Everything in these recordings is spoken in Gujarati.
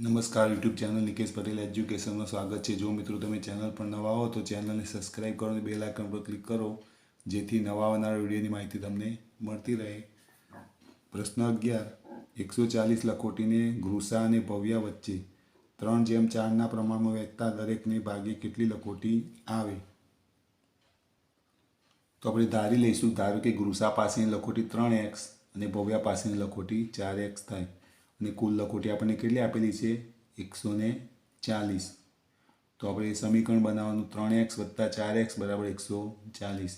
નમસ્કાર, યુટ્યુબ ચેનલ નિકેશ પટેલ એજ્યુકેશનમાં સ્વાગત છે. જો મિત્રો તમે ચેનલ પર નવા હો, તો ચેનલને સબસ્ક્રાઇબ કરો અને બેલ આઇકન પર ક્લિક કરો, જેથી નવા આવનારા વિડીયોની માહિતી તમને મળતી રહે. પ્રશ્ન અગિયાર. એકસો ચાલીસ લખોટીને ઘૃસા અને ભવ્યા વચ્ચે ત્રણ જેમ ચારના પ્રમાણમાં વહેતા દરેકને ભાગે કેટલી લખોટી આવે? તો આપણે ધારી લઈશું, ધારો કે ઘૃસા પાસેની લખોટી ત્રણ એક્સ અને ભવ્યા પાસેની લખોટી ચાર એક્સ થાય. અને કુલ લખોટી આપણને કેટલી આપેલી છે? એકસો ચાલીસ. તો આપણે સમીકરણ બનાવવાનું ત્રણ એક્સ વત્તા ચાર એક્સ બરાબર એકસો ચાલીસ.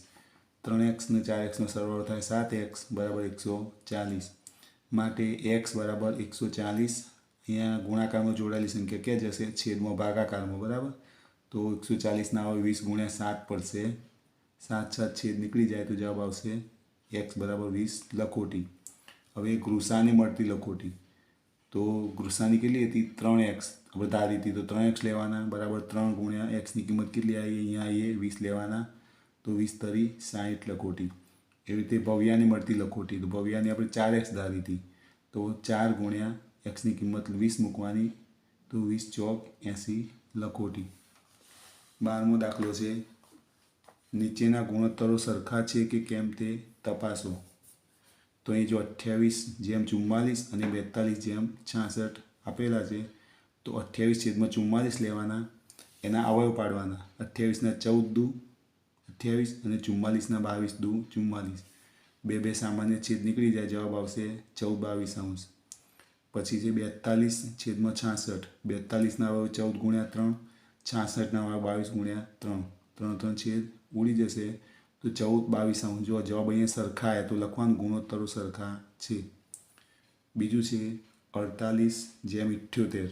ત્રણ એક્સ ને ચાર એક્સનો સરવાળો થાય સાત એક્સ બરાબર એકસો ચાલીસ. માટે એક્સ બરાબર એકસો ચાલીસ. અહીંયા ગુણાકારમાં જોડાયેલી સંખ્યા ક્યાં જશે? છેદમાં ભાગાકારમાં, બરાબર? તો એકસો ચાલીસના આવે વીસ ગુણ્યા સાત પડશે. સાત સાત છેદ નીકળી જાય તો જવાબ આવશે એક્સ બરાબર વીસ લખોટી. હવે ગૃસાને મળતી લખોટી. તો ગૃસાની કેટલી હતી? ત્રણ એક્સ. આપણે ધારી હતી તો ત્રણ એક્સ લેવાના, બરાબર ત્રણ ગુણ્યા એક્સની કિંમત કેટલી આવી? અહીંયા આવીએ, વીસ લેવાના. તો વીસ તરી સાઠ લખોટી. એવી રીતે ભવ્યાની મળતી લખોટી. તો ભવ્યાની આપણે ચાર એક્સ ધારી હતી. તો ચાર ગુણ્યા એક્સની કિંમત વીસ મૂકવાની. તો વીસ ચોક એંસી લખોટી. બારમો દાખલો છે. નીચેના ગુણોત્તરો સરખા છે કે કેમ તે તપાસો. તો અહીં જો અઠ્યાવીસ જેમ ચુમ્માલીસ અને બેતાલીસ જેમ છાસઠ આપેલા છે, તો અઠ્યાવીસ છેદમાં ચુમ્માલીસ લેવાના, એના અવયવ પાડવાના. અઠ્યાવીસના ચૌદ દુ, અઠ્યાવીસ અને ચુમ્માલીસના બાવીસ દુ ચુમ્માલીસ બે બે સામાન્ય છેદ નીકળી જાય, જવાબ આવશે ચૌદ બાવીસ અંશ. પછી છે બેતાલીસ છેદમાં છાસઠ. બેતાલીસના અવયવ ચૌદ ગુણ્યા ત્રણ, છાસઠના અવયવ બાવીસ ગુણ્યા ત્રણ. ત્રણ ત્રણ છેદ ઉડી જશે. તો ચૌદ, બાવીસ અંશ જો જવાબ અહીંયા સરખા આવ્યા તો લખવાનું ગુણોત્તરો સરખા છે. બીજું છે અડતાલીસ જેમ ઇઠ્યોતેર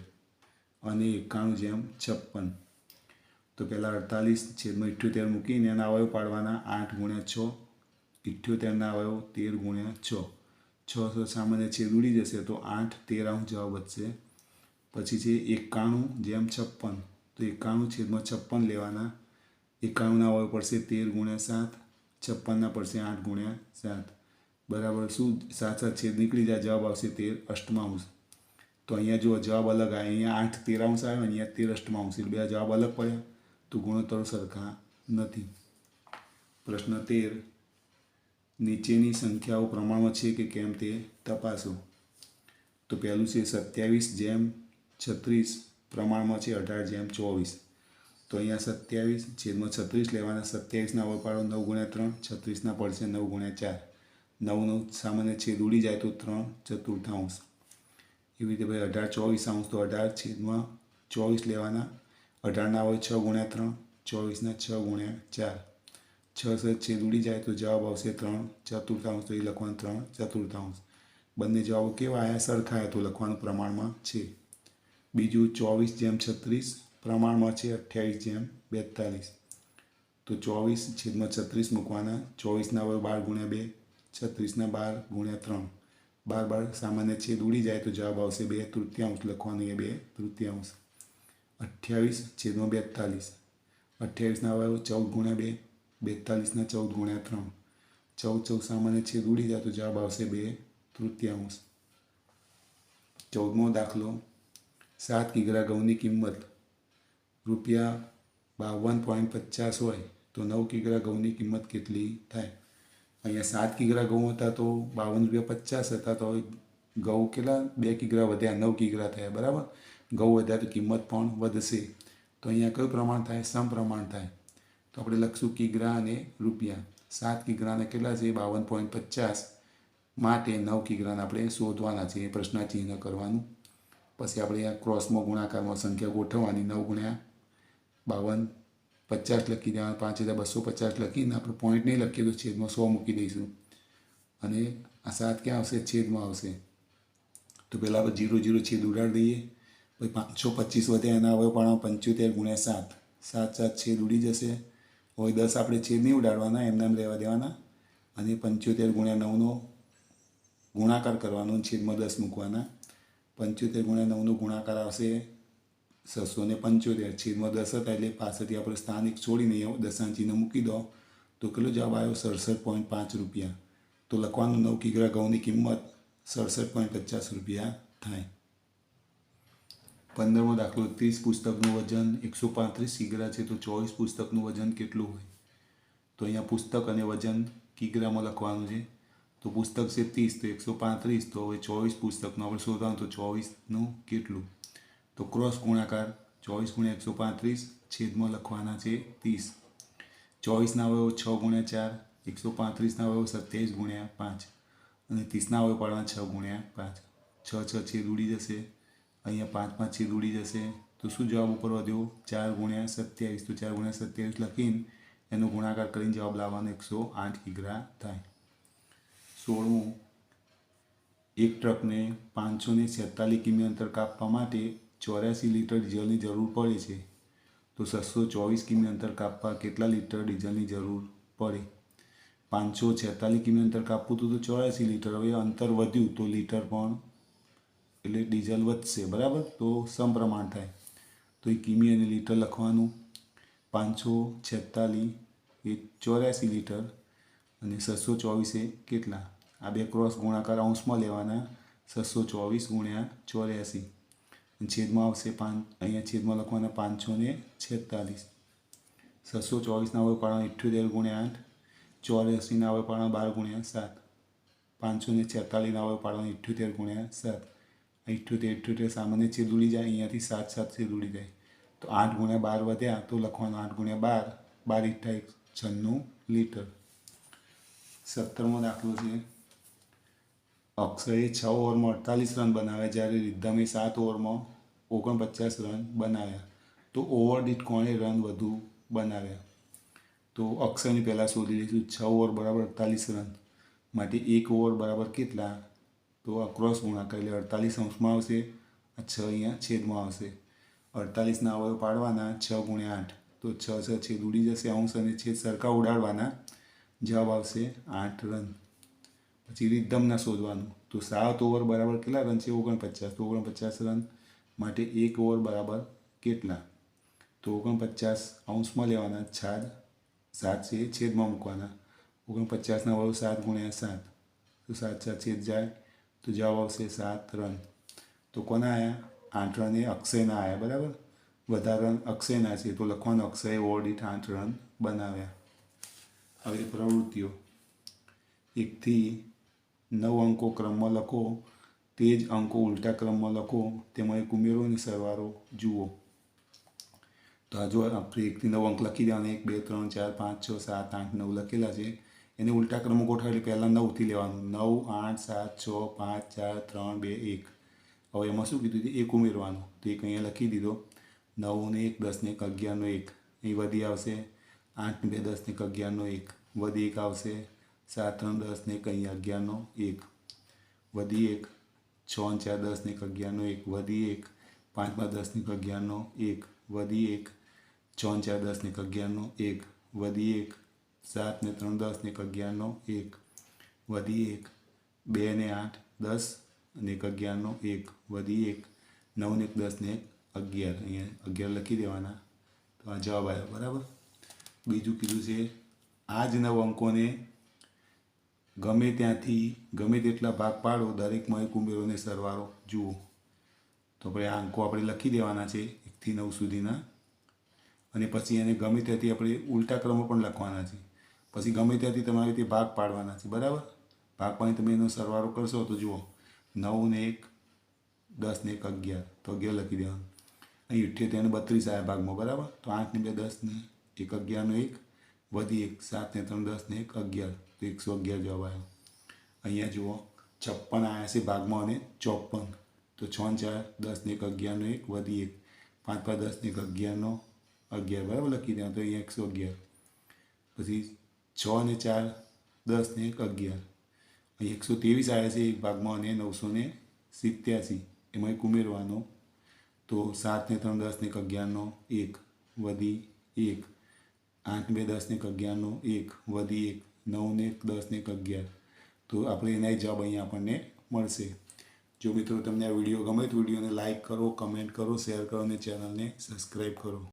અને એકાણું જેમ છપ્પન. તો પહેલાં અડતાલીસ છેદમાં ઇઠ્યોતેર મૂકીને એના અવયવ પાડવાના આઠ ગુણ્યા છ, ઇઠ્યોતેરના અવયવ તેર ગુણ્યા છ. છ સો સામાન્ય છેદ ઉડી જશે તો આઠ, તેર અંશ જવાબ વધશે. પછી છે એકાણું જેમ છપ્પન. તો એકાણું છેદમાં છપ્પન લેવાના. એકાણુંના અવયવ પડશે તેર ગુણ્યા સાત છપ્પનના પડશે આઠ ગુણ્યા સાત. બરાબર? શું સાત સાત છેદ નીકળી જાય? જવાબ આવશે તેર અષ્ટમાંશ તો અહીંયા જો જવાબ અલગ આવે. અહીંયા આઠ તેરાંશ આવ્યો અહીંયા તેર અષ્ટમાંશ એટલે બે જવાબ અલગ પડ્યા. તો ગુણોત્તરો સરખા નથી. પ્રશ્ન તેર. નીચેની સંખ્યાઓ પ્રમાણમાં છે કે કેમ તે તપાસો. તો પહેલું છે સત્યાવીસ જેમ છત્રીસ. પ્રમાણમાં છે અઢાર જેમ ચોવીસ. તો અહીંયા સત્યાવીસ, છેદમાં છત્રીસ લેવાના સત્યાવીસના વપાડો નવ ગુણ્યા ત્રણ, છત્રીસના પડશે નવ ગુણ્યા ચાર. નવનું સામાન્ય છેદ ઉડી જાય તો ત્રણ ચતુર્થાંશ. એવી રીતે ભાઈ અઢાર ચોવીસ અંશ તો અઢાર છેદમાં ચોવીસ લેવાના. અઢારના હોય છ ગુણ્યા ત્રણ, ચોવીસના છ ગુણ્યા ચાર. છ સત છેદ ઉડી જાય તો જવાબ આવશે ત્રણ ચતુર્થાંશ, તો એ લખવાનું ત્રણ ચતુર્થાંશ. બંને જવાબો કેવા આયા સરખા તો લખવાનું પ્રમાણમાં છે. બીજું ચોવીસ જેમ છત્રીસ પ્રમાણમાં છે અઠ્યાવીસ જેમ બેતાલીસ. તો ચોવીસ છેદમાં છત્રીસ મૂકવાના. ચોવીસના હવે બાર ગુણ્યા બે, છત્રીસના બાર ગુણ્યા ત્રણ. બાર બાર સામાન્ય છેદ ઉડી જાય તો જવાબ આવશે બે તૃતીયાંશ, લખવાનું એ બે તૃતીયાંશ. અઠ્યાવીસ છેદમાં બેતાલીસ. અઠ્યાવીસના હવે ચૌદ ગુણ્યા બે, બેતાલીસના ચૌદ ગુણ્યા ત્રણ. ચૌદ ચૌદ સામાન્ય છેદ ઉડી જાય તો જવાબ આવશે બે તૃતીયાંશ. ચૌદમો દાખલો. સાત કિગ્રા ઘઉંની કિંમત. રૂપિયા બાવન પોઈન્ટ પચાસ હોય તો નવ કિગ્રા ઘઉંની કિંમત કેટલી થાય અહીંયા સાત કિગ્રા ઘઉં હતા તો બાવન રૂપિયા પચાસ હતા તો હવે ઘઉં કેટલા બે કિગ્રા વધ્યા નવ કિગ્રા થયા બરાબર ઘઉં વધ્યા તો કિંમત પણ વધશે તો અહીંયા કયું પ્રમાણ થાય સમપ્રમાણ થાય તો આપણે લખશું કિગ્રા અને રૂપિયા સાત કિગ્રાના કેટલા છે બાવન પોઈન્ટ પચાસ માટે નવ કિગ્રાને આપણે શોધવાના છે એ પ્રશ્ન ચિહ્ન કરવાનું પછી આપણે આ ક્રોસમાં ગુણાકારમાં સંખ્યા ગોઠવવાની નવ ગુણ્યા બાવન, પચાસ લખી દેવાના, પાંચ હજાર બસો પચાસ લખીને આપણે પોઈન્ટ નહીં લખીએ તો છેદમાં સો મૂકી દઈશું. અને આ સાત ક્યાં આવશે? છેદમાં આવશે. તો પહેલાં આપણે જીરો જીરો છેદ ઉડાડી દઈએ. પછી પાંચસો પચીસ વધે એના હવે પણ પંચોતેર ગુણ્યા સાત. સાત સાત છેદ ઉડી જશે. હવે દસ આપણે છેદ નહીં ઉડાડવાના, એમને એમ રહેવા દેવાના. અને પંચોતેર ગુણ્યા નવનો ગુણાકાર કરવાનો, છેદમાં દસ મૂકવાના. પંચોતેર ગુણ્યા નવનો ગુણાકાર આવશે છસો ને પંચોતેર, છેદમાં દસ એટલે પાસેથી આપણે સ્થાનિક છોડીને દશાંચીને મૂકી દો, તો કેટલો જવાબ આવ્યો? સડસઠ પોઈન્ટ પાંચ રૂપિયા. તો લખવાનું નવ કિગ્રા ઘઉંની કિંમત સડસઠ પોઈન્ટ પચાસ રૂપિયા થાય. પંદરમો દાખલો, ત્રીસ પુસ્તકનું વજન એકસો પાંત્રીસ કિગ્રા છે, તો ચોવીસ પુસ્તકનું વજન કેટલું હોય? તો અહીંયા પુસ્તક અને વજન કિગ્રામાં લખવાનું છે. તો પુસ્તક છે ત્રીસ, તો એકસો પાંત્રીસ, તો હવે ચોવીસ પુસ્તકનું આપણે શોધવાનું, તો ચોવીસનું કેટલું? તો ક્રોસ ગુણાકાર ચોવીસ ગુણ્યા એકસો પાંત્રીસ છેદમાં લખવાના છે ત્રીસ. ચોવીસના અવયવો છ ગુણ્યા ચાર, એકસો પાંત્રીસના અવયવો સત્યાવીસ ગુણ્યા પાંચ અને ત્રીસના અવયવ પાડવાના છ ગુણ્યા પાંચ. છ છ છેદ ઉડી જશે. અહીંયા પાંચ પાંચ છેદ ઉડી જશે. તો શું જવાબ ઉપર વધ્યો? ચાર ગુણ્યા સત્યાવીસ. તો ચાર ગુણ્યા સત્યાવીસ લખીને એનો ગુણાકાર કરીને જવાબ લાવવાનો એકસો આઠ કિગ્રા થાય. સોળમું. એક ટ્રકને પાંચસો ને છેતાલીસ કિમી અંતર કાપવા માટે ચોર્યાસી લીટર ડીઝલની જરૂર પડે છે, તો છસો ચોવીસ કિમી અંતર કાપવા કેટલા લીટર ડીઝલની જરૂર પડે? પાંચસો છેતાલીસ કિમી અંતર કાપવું હતું તો ચોર્યાસી લીટર, હવે અંતર વધ્યું તો લીટર પણ એટલે ડીઝલ વધશે, બરાબર? તો સમપ્રમાણ થાય. તો એ કિમી અને લીટર લખવાનું. પાંચસો છેતાલીસ એ ચોર્યાસી લીટર અને છસો ચોવીસે કેટલા? આ બે ક્રોસ ગુણાકાર અંશમાં લેવાના છસો ચોવીસ ગુણ્યા ચોર્યાસી. છેદમાં આવશે પાંચ, અહીંયા છેદમાં લખવાના પાંચસો ને છેતાલીસ. છસો ચોવીસના હવે પાડવાના ઇઠ્યોતેર ગુણ્યા આઠ, ચોર્યાસીના હવે પાડવાના બાર ગુણ્યા સાત. પાંચસો ને છેતાલીસના હવે પાડવાના ઇઠ્યોતેર ગુણ્યા સાત. ઇઠ્યોતેર ઇઠ્યોતેર સામાન્ય છેદ ઉડી જાય, અહીંયાથી સાત સાત છેદ ઉડી જાય. તો આઠ ગુણ્યા બાર વધ્યા, તો લખવાનું આઠ ગુણ્યા બાર બાર ઇઠ્ઠા એક, છન્નું લીટર. સત્તરમો દાખલો છે. અક્ષયે છ ઓવરમાં અડતાલીસ રન બનાવ્યા જ્યારે રિદ્ધમે સાત ઓવરમાં ઓગણપચાસ રન બનાવ્યા. તો ઓવર દીઠ કોણે રન વધુ બનાવ્યા? તો અક્ષયની પહેલાં શોધી લઈશું. છ ઓવર બરાબર અડતાલીસ રન. માટે એક ઓવર બરાબર કેટલા? તો આ ક્રોસ ગુણાકાર એટલે અડતાલીસ અંશમાં આવશે. આ છ અહીંયા છેદમાં આવશે. અડતાલીસના અવયવ પાડવાના છ ગુણ્યા આઠ. તો છ છ છેદ ઉડી જશે. અંશ અને છેદ સરખા ઉડાડવાના જવાબ આવશે આઠ રન. પછી રિધમના શોધવાનું. તો સાત ઓવર બરાબર કેટલા રન છે? ઓગણપચાસ. તો ઓગણપચાસ રન માટે એક ઓવર બરાબર કેટલા? તો ઓગણપચાસ અંશમાં લેવાના છાદ સાત છે, છેદમાં મૂકવાના. ઓગણપચાસના વડો સાત ગુણ્યા સાત. તો સાત સાત છેદ જાય. તો જવાબ આવશે સાત રન તો કોના આવ્યા આઠ રન એ અક્ષયના આવ્યા બરાબર? વધારે રન અક્ષયના છે. તો લખવાનું અક્ષય ઓવર દીઠ આઠ રન બનાવ્યા. હવે પ્રવૃત્તિઓ. એકથી નવ અંકો ક્રમમાં લખો, તે જ અંકો ઉલટા ક્રમમાં લખો, તેમાં એક ઉમેરો અને સરવારો જુઓ. તો આ જો આપણે એકથી નવ અંક લખી દેવાના એક, બે, ત્રણ, ચાર, પાંચ, છ, સાત, આઠ, નવ લખેલા છે, એને ઉલટા ક્રમમાં ગોઠવા એટલે પહેલાં નવથી લેવાનું. નવ, આઠ, સાત, છ, પાંચ, ચાર, ત્રણ, બે, એક. હવે એમાં શું કીધું છે એક ઉમેરવાનું. તો એક અહીંયા લખી દીધો. નવને એક દસને એક, અગિયારનો એક. એ વધી આવશે. આઠ બે દસને એક, અગિયારનો એક. વધી એક આવશે. સાત ત્રણ દસ ને એક અહીંયા અગિયારનો એક વધી એક છ ચાર દસ ને એક અગિયારનો એક વધી એક પાંચમાં દસ ને એક અગિયારનો એક વધી એક છ ચાર દસ ને એક અગિયારનો એક વધી એક સાત ને ત્રણ દસ ને એક અગિયારનો એક વધી એક બે ને આઠ દસ અને એક અગિયારનો એક વધી એક નવ ને એક દસ ને અગિયાર અહીંયા અગિયાર લખી દેવાના તો આ જવાબ આવ્યો બરાબર બીજું કીધું છે આ જ નવ અંકોને ગમે ત્યાંથી, ગમે તેટલા ભાગ પાડો દરેકમાં એક ઉમેરોને સરવાળો જુઓ. તો આપણે આ અંકો આપણે લખી દેવાના છે એકથી નવ સુધીના. અને પછી એને ગમે ત્યાંથી આપણે ઉલટા ક્રમો પણ લખવાના છે. પછી ગમે ત્યાંથી તમારે તે ભાગ પાડવાના છે. બરાબર? ભાગ પાડી તમે એનો સરવાળો કરશો તો જુઓ. નવ ને એક, દસ ને એક, અગિયાર. તો અગિયાર લખી દેવાનું. અહીં ઇઠ્યોતેર ને બત્રીસ આવ્યા ભાગમાં. બરાબર? તો આઠ ને બે, દસ ને એક અગિયારનો એક, વધી એક, સાત ને ત્રણ, દસ ને એક, અગિયાર. તો એકસો અગિયાર જવાબ આવ્યો અહીંયા જુઓ, છપ્પન આવ્યા છે ભાગમાં અને ચોપન. તો છ ચાર, દસ ને એક અગિયારનો એક, વધી એક. પાંચ પાંચ, દસ ને એક અગિયારનો અગિયાર. બરાબર લખી દેવાનું તો અહીંયા એકસો અગિયાર. પછી છ ને ચાર, દસ ને એક, અગિયાર. અહીં એકસો ત્રેવીસ આવ્યા છે એક ભાગમાં અને નવસો ને સિત્યાસી. એમાં એક ઉમેરવાનો. તો સાત ને ત્રણ, દસ ને એક અગિયારનો એક, વધી એક. આઠ બે, દસ ને એક અગિયારનો એક, વધી એક. નવ ને એક દસ એક અગિયાર. તો આપણે એના જવાબ અહીંયા આપણને મળશે. જો મિત્રો તમને આ વીડિયો ગમે તો વિડીયોને લાઇક કરો કમેન્ટ કરો શેર કરો અને ચેનલને સબસ્ક્રાઈબ કરો.